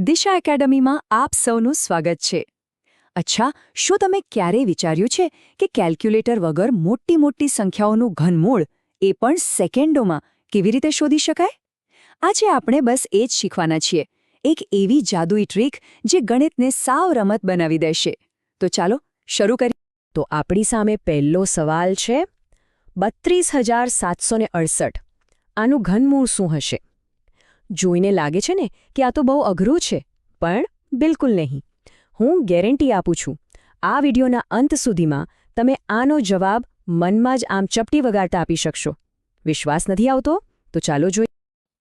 દિશા એકેડમીમાં આપ સૌનું સ્વાગત છે. અચ્છા, શું તમે ક્યારેય વિચાર્યું છે કે કેલ્ક્યુલેટર વગર મોટી મોટી સંખ્યાઓનું ઘનમૂળ એ પણ સેકન્ડોમાં કેવી રીતે શોધી શકાય? આજે આપણે બસ એ જ શીખવાના છીએ. એક એવી જાદુઈ ટ્રીક જે ગણિતને સાવ રમત બનાવી દેશે. તો ચાલો, શરૂ કરીએ તો આપણી સામે પહેલો સવાલ છે, બત્રીસ હજાર સાતસો અડસઠ. આનું ઘનમૂળ શું હશે? જોઈને લાગે છે ને કે આ તો બહુ અઘરું છે, પણ બિલકુલ નહીં. હું ગેરંટી આપું છું, આ વિડિયોના અંત સુધીમાં તમે આનો જવાબ મનમાં જ આમ ચપટી વગાડતા આપી શકશો. વિશ્વાસ નથી આવતો? તો ચાલો જોઈએ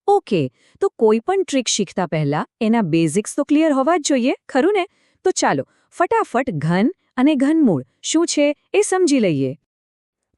ઓકે, તો કોઈ પણ ટ્રીક શીખતા પહેલા એના બેઝિક્સ તો ક્લિયર હોવા જ જોઈએ, ખરું ને? તો ચાલો, ફટાફટ ઘન અને ઘનમૂળ શું છે એ સમજી લઈએ.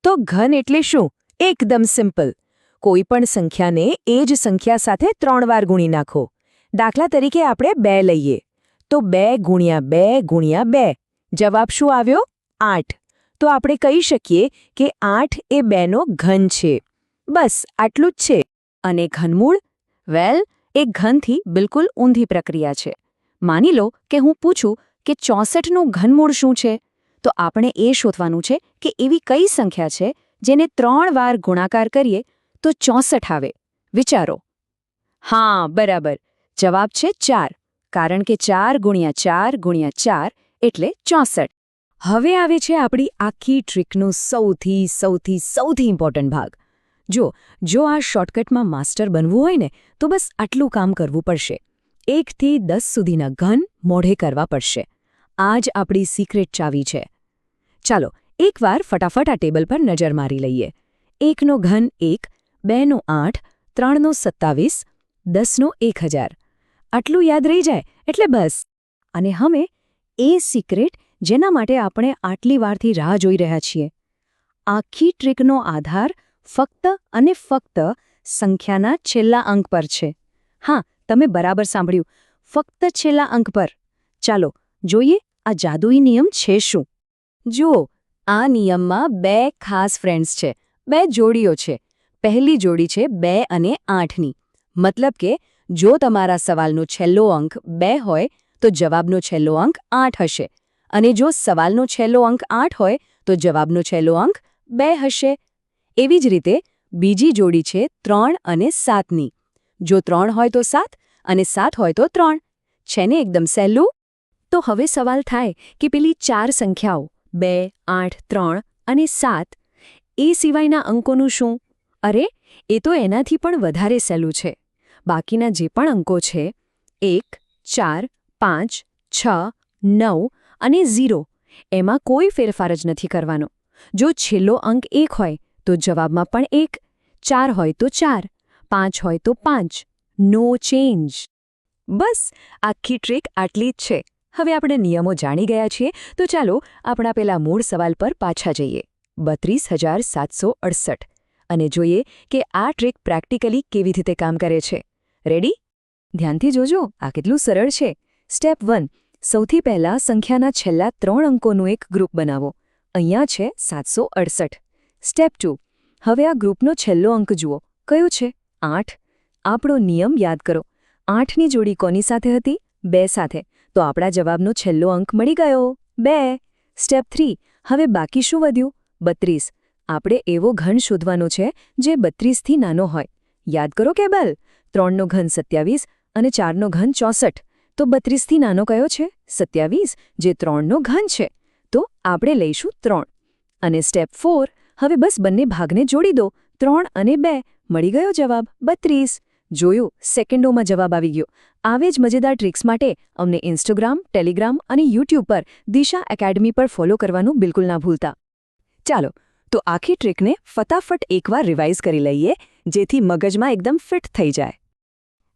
તો ઘન એટલે શું? એકદમ સિમ્પલ. કોઈ પણ સંખ્યાને એ જ સંખ્યા સાથે ત્રણ વાર ગુણી નાખો. દાખલા તરીકે આપણે બે લઈએ. તો બે ગુણ્યા બે ગુણ્યા બે. જવાબ શું આવ્યો? આઠ. તો આપણે કહી શકીએ કે આઠ એ બેનો ઘન છે. બસ, આટલું જ છે. અને ઘનમૂળ? વેલ, એ ઘનથી બિલકુલ ઊંધી પ્રક્રિયા છે. માની લો કે હું પૂછું કે ચોસઠનું ઘનમૂળ શું છે? તો આપણે એ શોધવાનું છે કે એવી કઈ સંખ્યા છે જેને ત્રણ વાર ગુણાકાર કરીએ તો ચોસઠ આવે. વિચારો. હા, બરાબર. જવાબ છે ચાર. કારણ કે ચાર ગુણ્યા ચાર ગુણ્યા ચાર એટલે ચોસઠ. હવે આવે છે આપણી આખી ટ્રીકનો સૌથી સૌથી સૌથી ઇમ્પોર્ટન્ટ ભાગ. જો જો આ શોર્ટકટમાં માસ્ટર બનવું હોય ને, તો બસ આટલું કામ કરવું પડશે. એકથી દસ સુધીના ઘન મોઢે કરવા પડશે. આ જ આપણી સિક્રેટ ચાવી છે. ચાલો, એકવાર ફટાફટ આ ટેબલ પર નજર મારી લઈએ. એકનો ઘન એક બેનો આઠ, ત્રણનો સત્તાવીસ, દસનો એક હજાર. આટલું યાદ રહી જાય એટલે બસ. અને હવે એ સિક્રેટ જેના માટે આપણે આટલી વારથી રાહ જોઈ રહ્યા છીએ. આખી ટ્રીકનો આધાર ફક્ત અને ફક્ત સંખ્યાના છેલ્લા અંક પર છે. હા, તમે બરાબર સાંભળ્યું. ફક્ત છેલ્લા અંક પર. ચાલો, જોઈએ આ જાદુઈ નિયમ છે શું? જુઓ, આ નિયમમાં બે ખાસ ફ્રેન્ડ્સ છે. બે જોડીઓ છે. પહેલી જોડી છે બે અને આઠની. મતલબ કે, જો તમારા સવાલનો છેલ્લો અંક બે હોય, તો જવાબનો છેલ્લો અંક આઠ હશે. અને જો સવાલનો છેલ્લો અંક આઠ હોય, તો જવાબનો છેલ્લો અંક બે હશે. એવી જ રીતે, બીજી જોડી છે ત્રણ અને સાતની. જો ત્રણ હોય તો સાત, અને સાત હોય તો ત્રણ. છે ને એકદમ સહેલું? તો હવે સવાલ થાય કે પેલી ચાર સંખ્યાઓ, બે, આઠ, ત્રણ અને સાત, એ સિવાયના અંકોનું શું? અરે, એ તો એનાથી પણ વધારે સહેલું છે. બાકીના જે પણ અંકો છે, એક, ચાર, પાંચ, છ, નવ અને ઝીરો, એમાં કોઈ ફેરફાર જ નથી કરવાનો. જો છેલ્લો અંક એક હોય, તો જવાબમાં પણ એક, ચાર હોય તો ચાર, પાંચ હોય તો પાંચ, નો ચેન્જ. બસ, આખી ટ્રીક આટલી જ છે. હવે આપણે નિયમો જાણી ગયા છીએ, તો ચાલો આપણા પેલા મૂળ સવાલ પર પાછા જઈએ. બત્રીસ હજાર સાતસો અડસઠ. અને જોઈએ કે આ ટ્રીક પ્રેક્ટિકલી કેવી રીતે કામ કરે છે. રેડી ધ્યાનથી જોજો, આ કેટલું સરળ છે. સ્ટેપ વન સૌથી પહેલા સંખ્યાના છેલ્લા ત્રણ અંકોનું એક ગ્રુપ બનાવો. અહીંયા છે સાતસો સ્ટેપ ટુ હવે આ ગ્રુપનો છેલ્લો અંક જુઓ. કયો છે? આઠ. આપણો નિયમ યાદ કરો. આઠની જોડી કોની સાથે હતી? બે સાથે. તો આપણા જવાબનો છેલ્લો અંક મળી ગયો. બે. સ્ટેપ થ્રી હવે બાકી શું વધ્યું? બત્રીસ. આપણે એવો ઘન શોધવાનો છે જે બત્રીસથી નાનો હોય. યાદ કરો કેબલ ત્રણનો ઘન સત્યાવીસ અને ચારનો ઘન ચોસઠ. તો બત્રીસથી નાનો કયો છે? સત્યાવીસ, જે ત્રણનો ઘન છે. તો આપણે લઈશું ત્રણ. અને સ્ટેપ ફોર હવે બસ બંને ભાગને જોડી દો. ત્રણ અને બે. મળી ગયો જવાબ? બત્રીસ. જોયું, સેકન્ડોમાં જવાબ આવી ગયો. આવે જ મજેદાર ટ્રિક્સ માટે અમને ઇન્સ્ટાગ્રામ ટેલિગ્રામ અને યુટ્યુબ પર દિશા એકેડમી પર ફોલો કરવાનું બિલકુલ ના ભૂલતા. ચાલો તો આખી ટ્રીકને ફટાફટ એકવાર રિવાઇઝ કરી લઈએ, જેથી મગજમાં એકદમ ફિટ થઈ જાય.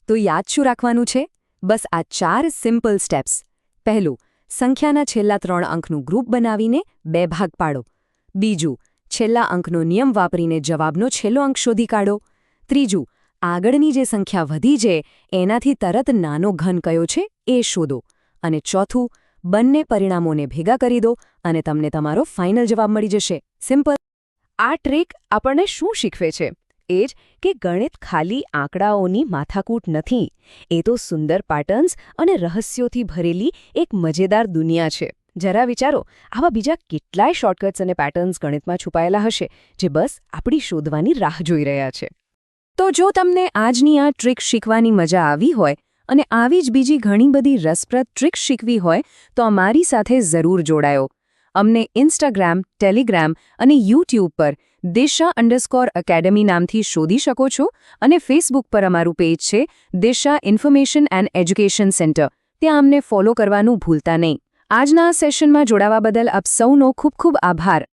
તો યાદ શું રાખવાનું છે? બસ આ ચાર સિમ્પલ સ્ટેપ્સ. પહેલું, સંખ્યાના છેલ્લા ત્રણ અંકનું ગ્રુપ બનાવીને બે ભાગ પાડો. બીજું, છેલ્લા અંકનો નિયમ વાપરીને જવાબનો છેલ્લો અંક શોધી કાઢો. ત્રીજું, આગળની જે સંખ્યા વધી છે, એનાથી તરત નાનો ઘન કયો છે એ શોધો. અને ચોથું, બંને પરિણામોને ભેગા કરી દો અને તમને તમારો ફાઇનલ જવાબ મળી જશે. સિમ્પલ. આ ટ્રીક આપણને શું શીખવે છે? એ જ કે ગણિત ખાલી આંકડાઓની માથાકૂટ નથી, એ તો સુંદર પેટર્ન્સ અને રહસ્યોથી ભરેલી એક મજેદાર દુનિયા છે. જરા વિચારો, આવા બીજા કેટલાય શોર્ટકટ્સ અને પેટર્ન્સ ગણિતમાં છુપાયેલા હશે, જે બસ આપણી શોધવાની રાહ જોઈ રહ્યા છે. તો જો તમને આજની આ ટ્રીક શીખવાની મજા આવી હોય અને આવી જ બીજી ઘણી બધી રસપ્રદ ટ્રીક શીખવી હોય, તો અમારી સાથે જરૂર જોડાયો. અમને ઇન્સ્ટાગ્રામ, ટેલિગ્રામ અને યુટ્યુબ પર દિશા અંડરસ્કોર એકેડમી નામથી શોધી શકો છો અને ફેસબુક પર અમારું પેજ છે Disha information and education centre. ત્યાં અમને ફોલો કરવાનું ભૂલતા નહીં. આજના સેશનમાં જોડાવા બદલ આપ સૌનો ખૂબ ખૂબ આભાર.